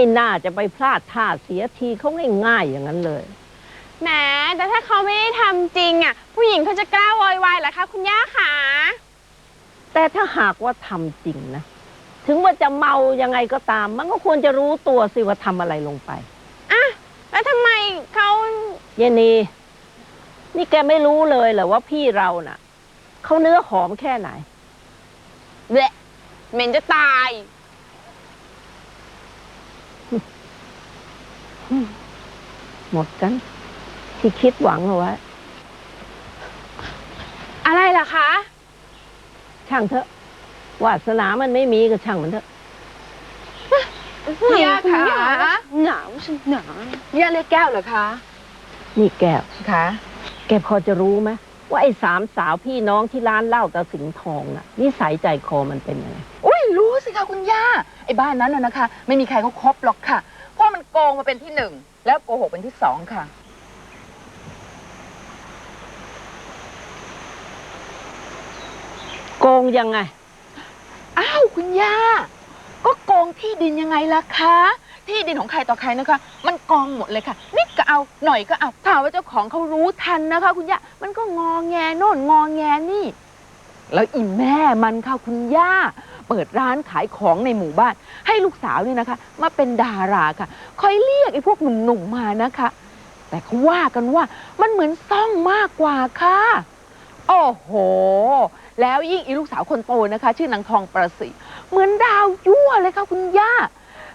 ไม่น่าจะไปพลาดท่าเสียทีเขาง่ายๆอย่างนั้นเลย แหมแต่ถ้าเขาไม่ได้ทำจริงอะ ผู้หญิงเขาจะกล้าโวยวายเหรอคะคุณย่าขาแต่ถ้าหากว่าทำจริงนะ ถึงว่าจะเมายังไงก็ตาม มันก็ควรจะรู้ตัวสิว่าทำอะไรลงไปอะแล้วทำไมเขาเยนีนี่แกไม่รู้เลยเหรอว่าพี่เราน่ะเขาเนื้อหอมแค่ไหนเบะเหม็นจะตาย หมดกัน ที่คิดหวังเอาไว้อะไรล่ะคะ ช่างเถอะวาสนามันไม่มีก็ช่างมันเถอะคุณย่าขาหนาวฉันหนาวย่าเรียกแก้วเหรอคะนี่แก้วคะแกพอจะรู้ไหมว่าไอ้สามสาวพี่น้องที่ร้านเหล้าตะสิงห์ทองน่ะนิสัยใจคอมันเป็นยังไงอุ้ยรู้สิคะคุณย่าไอ้บ้านนั้นน่ะนะคะ ไม่มีใครเขาครบหรอกค่ะเพราะมัน โกงมาเป็นที่หนึ่งแล้วโกหกเป็นที่สองค่ะ โกงยังไง อ้าวคุณย่า ก็โกงที่ดินยังไงล่ะคะ ที่ดินของใครต่อใครนะคะ มันกองหมดเลยค่ะ นิดก็เอาหน่อยก็เอาถามว่าเจ้าของเขารู้ทันนะคะ คุณย่า มันก็งอแงโน่นงอแงนี่ แล้วอีแม่มันค่ะคุณย่า เปิดร้านขายของในหมู่บ้าน ให้ลูกสาวเนี่ยนะคะ มาเป็นดาราค่ะคอยเรียกไอ้พวกหนุ่มๆมานะคะ แต่เขาว่ากันว่ามันเหมือนซ่องมากกว่าค่ะ โอ้โห แล้วยิ่งอีลูกสาวคนโตนะคะ ชื่อนางทองประสิเหมือนดาวยั่วเลยค่ะคุณย่า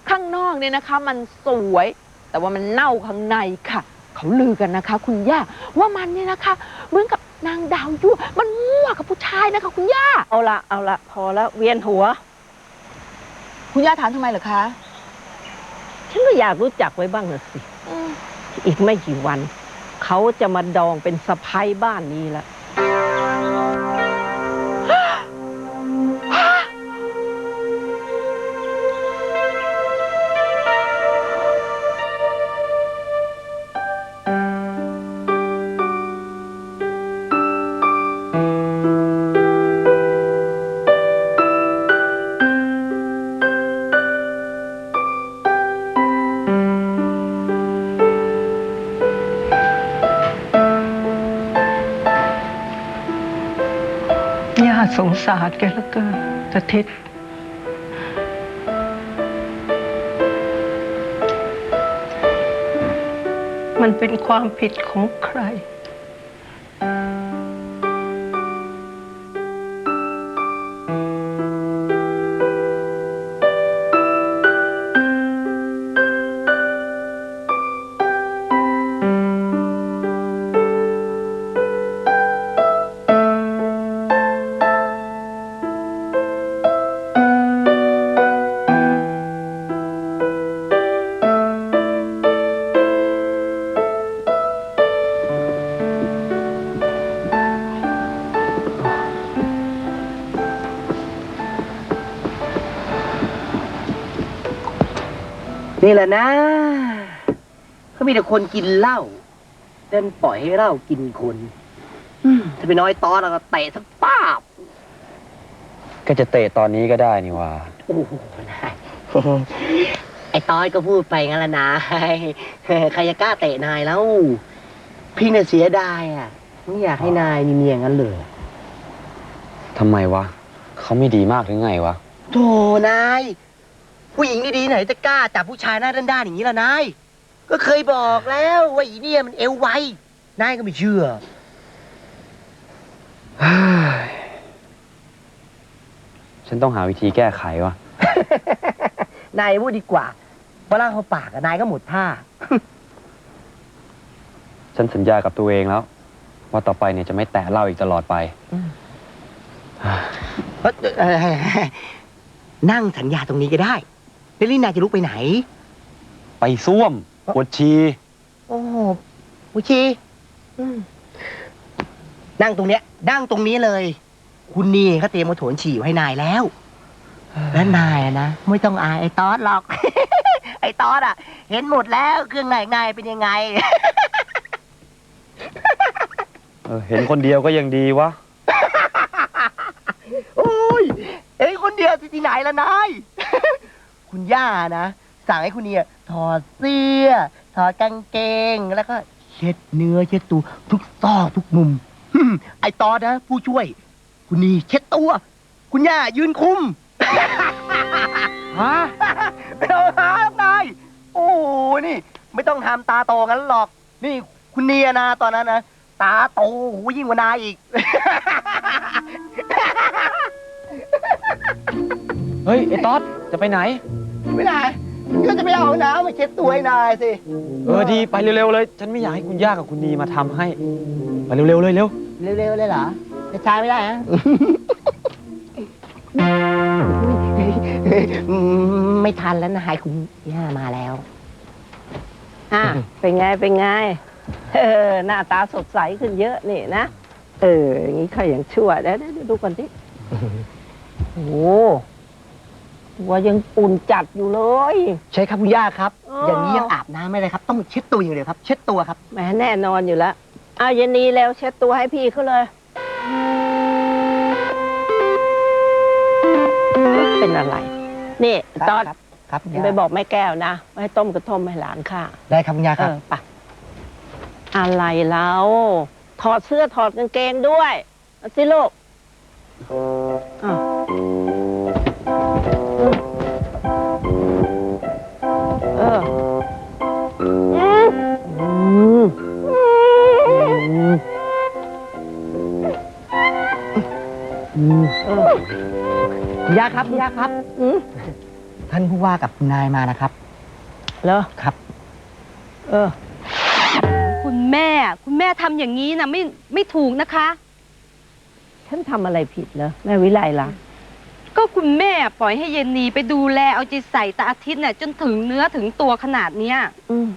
ข้างนอกเนี่ยนะคะ มันสวย แต่ว่ามันเน่าข้างในค่ะ เขาลือกันนะคะ คุณย่าว่ามันเนี่ยนะคะ เหมือนกับนางดาวยั่วมันมั่วกับผู้ายนะคะคุณย่า เอาละเอาละพอแล้วเวียนหัว คุณย่าถามทำไมเหรอคะ ฉันก็อยากรู้จักไว้บ้างนะสิ อีกไม่กี่วัน เขาจะมาดองเป็นสะพ้ยบ้านนี้ละ ย่าสงสารแกเหลือเกินตะทิตมันเป็นความผิดของใคร นี่แหละนะเขามีแต่คนกินเหล้าเดินปล่อยให้เหล้ากินคนอืมถ้าไปน้อยตอนเราก็เตะสักป้าบก็จะเตะตอนนี้ก็ได้นี่ว่า โอ้โหนายไอ้ต้อยก็พูดไปงั้นละนายใครจะกล้าเตะนายแล้ว พี่เนี่ยเสียดายอะไม่อยากให้นายมีเมียงั้นเลยทำไมวะ เขาไม่ดีมากหรือไงวะ โธ่นาย ผู้หญิงดีๆไหนจะกล้าจับผู้ชายหน้าด้านๆอย่างนี้ล่ะนาย ก็เคยบอกแล้วว่าอีเนี่ยมันเอวไวนายก็ไม่เชื่อ ฉันต้องหาวิธีแก้ไขวะนายพูดดีกว่าเพราะล่าเขาปากอะนายก็หมดท่า ฉันสัญญากับตัวเองแล้ว ว่าต่อไปเนี่ยจะไม่แตะเหล้าอีกตลอดไปอืมเอ้ยเอ่อนั่งสัญญาตรงนี้ก็ได้ แล้วลี่นายจะลุกไปไหน ไปซ่วมปวดชีโอ้โหอุชีอืมนั่งตรงเนี้ยนั่งตรงนี้เลย คุณนี่เขาเตรียมมาโถนฉี่ไว้ให้นายแล้ว และนายอะนะไม่ต้องอายไอ้ตอดหรอก ไอ้ตอดอะ เห็นหมดแล้วเครื่องในนายเป็นยังไง เออเห็นคนเดียวก็ยังดีวะ โอ้ยเอ้ยคนเดียวที่ไหนละนาย คุณย่านะ สั่งให้คุณเนียถอดเสื้อ ถอดกางเกง แล้วก็เช็ดเนื้อเช็ดตัวทุกซอกทุกมุมหึ่มไอตอนนะ ผู้ช่วย คุณนีเช็ดตัว คุณย่ายืนคุม ฮะไม่ต้องหาหรอกนายโอ้โหนี่ ไม่ต้องทำตาโตงั้นหรอก นี่คุณเนียนะตอนนั้นนะ ตาโตโอ้โหยิ่งกว่านายอีก เฮ้ยไอ้ต๊อดจะไปไหน ไม่ได้ก็จะไปเอาน้ำมาเช็ดตัวให้นายสิเออดีไปเร็วๆเลย ฉันไม่อยากให้คุณย่ากับคุณนีมาทำให้ ไปเร็วๆเลยเร็วเร็วๆเลยเหรอจะช้าไม่ได้ฮะไม่ทันแล้วนายคุณย่ามาแล้วอะเป็นไงเป็นไงเออหน้าตาสดใสขึ้นเยอะนี่นะเอออย่างนี้ค่อยอย่างชั่วเดี๋ยวเดี๋ยวดูก่อนที่โอ้โหตัวยังอุ่นจัดอยู่เลย ใช่ครับคุณย่าครับอ๋ออ อย่างนี้ยังอาบน้ำไม่ได้ครับ ต้องเช็ดตัวอย่างเดียวครับ เช็ดตัวครับ แหมแน่นอนอยู่แล้วเอาเย็นนี้แล้วเช็ดตัวให้พี่เขาเลยเป็นอะไร นี่ตอนครับครับคุณย่าไปบอกแม่แก้วนะว่าให้ต้มกระท่อมให้หลานข้าได้ครับคุณย่าเอครับ อไปะอะไรแล้ว ถอดเสื้อถอดกางเกงด้วยเอาสิลูกอ้าว คุณย่าครับคุณย่าครับ อืมท่านผู้ว่ากับคุณนายมานะครับ เหรอครับ เออ คุณแม่ คุณแม่ทำอย่างนี้นะไม่ไม่ถูกนะคะ ฉันทำอะไรผิดเหรอแม่วิไลล่ะ ก็คุณแม่ปล่อยให้เย็นนีไปดูแลเอาใจใส่ตาอาทิตย์เนี่ยจนถึงเนื้อถึงตัวขนาดเนี้ย อืม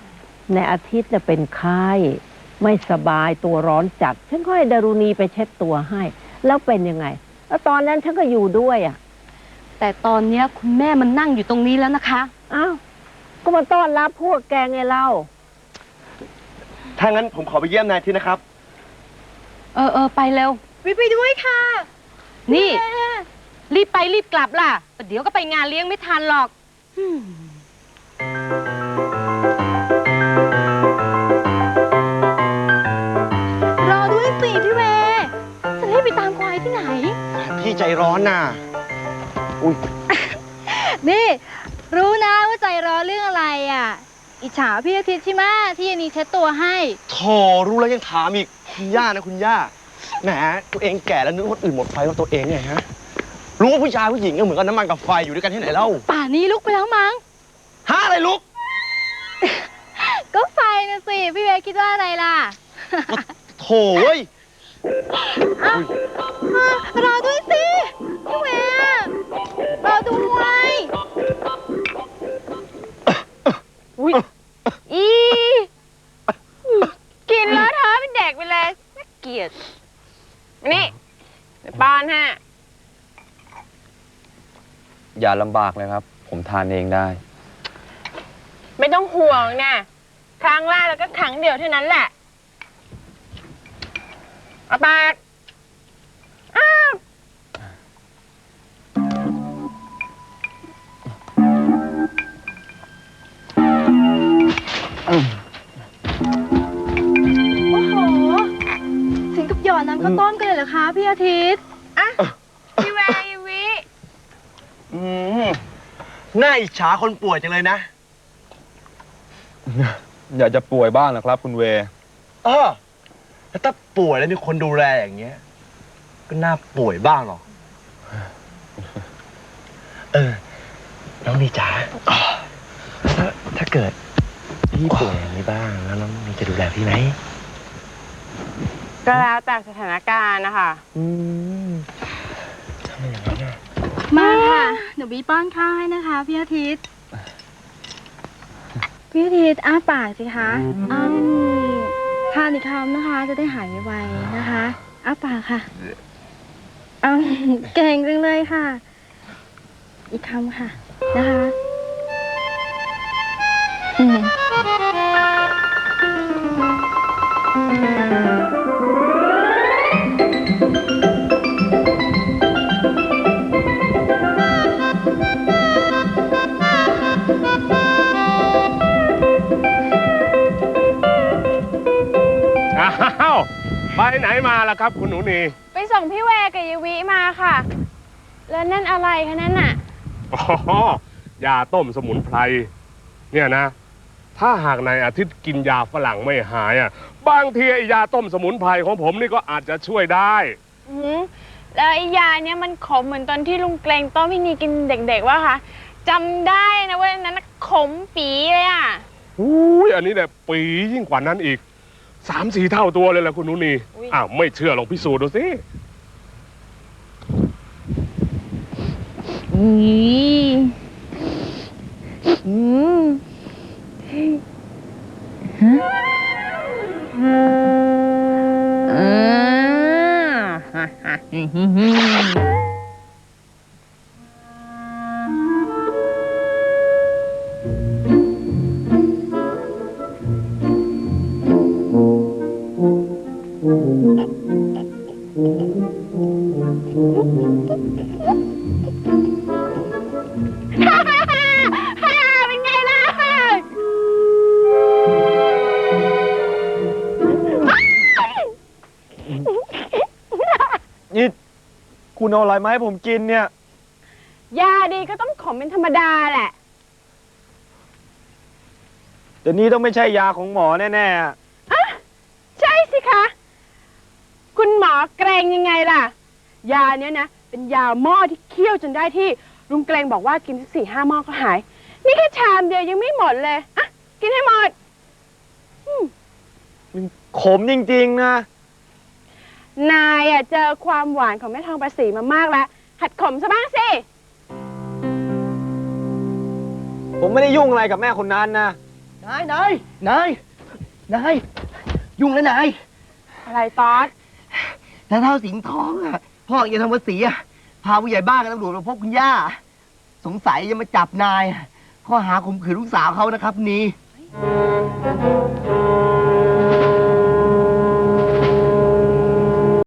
ในอาทิตย์จะเป็นไข้ไม่สบายตัวร้อนจัด ฉันก็ให้ดารุณีไปเช็ดตัวให้ แล้วเป็นยังไง แล้วตอนนั้นฉันก็อยู่ด้วยอะแต่ตอนเนี้ยคุณแม่มันนั่งอยู่ตรงนี้แล้วนะคะ อ้าวก็มาต้อนรับพวกแกไงเล่าถ้างั้นผมขอไปเยี่ยมนายที่นะครับ เออเออไปเร็วไปไปด้วยค่ะนี่ รีบไปรีบกลับล่ะเดี๋ยวก็ไปงานเลี้ยงไม่ทันหรอกร ใจร้อนน่ะนี่ รู้นะว่าใจร้อนเรื่องอะไรอะ อิจฉาพี่อาทิตย์ใช่ไหมที่ยันนีเช็ดตัวให้ โถรู้แล้วยังถามอีก คุณย่านะคุณย่า แหม ตัวเองแก่แล้วนึกว่าคนอื่นหมดไฟว่าตัวเองไงฮะ รู้ว่าผู้ชายผู้หญิงก็เหมือนกับน้ำมันกับไฟอยู่ด้วยกันที่ไหนเล่าป่านนี้ลุกไปแล้วมั้ง ฮะอะไรลุก ก็ไฟนะสิ พี่เวย์คิดว่าอะไรล่ะ โถเว้ยรอด้วย อย่าลำบากเลยครับ ผมทานเองได้ ไม่ต้องห่วงนะครั้งแรกแล้วก็ครั้งเดียวเท่านั้นแหละเอาปากอ้าวโอ้โห ถึงกับหยอดน้ำข้าวต้มกันเลยเหรอคะพี่อาทิตย์ พี่แวร์ยวิ อืมน่าอิจฉาคนป่วยจังเลยนะอยากจะป่วยบ้างนะครับ คุณเวเออแล้วถ้าป่วยแล้วมีคนดูแลอย่างเงี้ย ก็น่าป่วยบ้างหรอก เออ น้องนีจ๋าถ้าถ้าเกิด พี่ป่วยอย่างนี้บ้างแล้วน้องนีจะดูแลพี่ไหมก็แล้วแต่สถานการณ์นะคะ อืมทำไมอย่างนั้นน่ะ มา ค่ะเดี๋ยวบีป้อนข้าวให้นะคะพี่อาทิตย์ พี่อาทิตย์อ้าปากสิคะอ้าวทานอีกคำนะคะ จะได้หายไวๆนะคะอ้าปากค่ะอ้าวเก่งจังเลยค่ะ อีกคำค่ะนะคะ อืมไหนมาล่ะครับ คุณหนูนีไปส่งพี่แวร์กับยายวิมาค่ะ แล้วนั่นอะไรคะนั่นน่ะ อ๋อยาต้มสมุนไพร เนี่ยนะ ถ้าหากนายอาทิตย์กินยาฝรั่งไม่หายอะ บางทีไอ้ยาต้มสมุนไพรของผมนี่ก็อาจจะช่วยได้ อือหือแล้วไอ้ยาเนี่ยมันขมเหมือนตอนที่ลุงเกรงต้มพี่นีกินเด็กๆว่าคะจำได้นะว่าอันนั้นน่ะขมปีเลยอะ อุ้ยอันนี้เนี่ยปียิ่งกว่านั้นอีก สามสี่เท่าตัวเลยแหละคุณหนูนีอุ๊ย อ้าวไม่เชื่อลองพิสูจน์ดูสิเป็นไคุณเอาอะไรมาให้ผมกินเนี่ย ยาดีก็ต้องขมเป็นธรรมดาแหละ แต่นี่ต้องไม่ใช่ยาของหมอแน่ๆอะใช่สิคะ คุณหมอเกรงยังไงล่ะ ยาเนี้ยนะ เป็นยาหม้อที่เคี่ยวจนได้ที่ลุงเกรงบอกว่ากินสักสี่ห้าหม้อก็หาย นี่แค่ชามเดียวยังไม่หมดเลยอะกินให้หมดขมจริงๆนะ นายอะเจอความหวานของแม่ทองประสีมามากแล้ว หัดขมซะบ้างสิ ผมไม่ได้ยุ่งอะไรกับแม่คนนั้นนะ นายนายนายนายยุ่งแล้วนายอะไรตอสถ้าเท่าสิงห์ทองอะ พ่ออย่าทำภาษีอะ พาผู้ใหญ่บ้านกับตำรวจมาพบคุณย่า สงสัยจะมาจับนายอะข้อหาข่มขืนลูกสาวเขานะครับ นี่น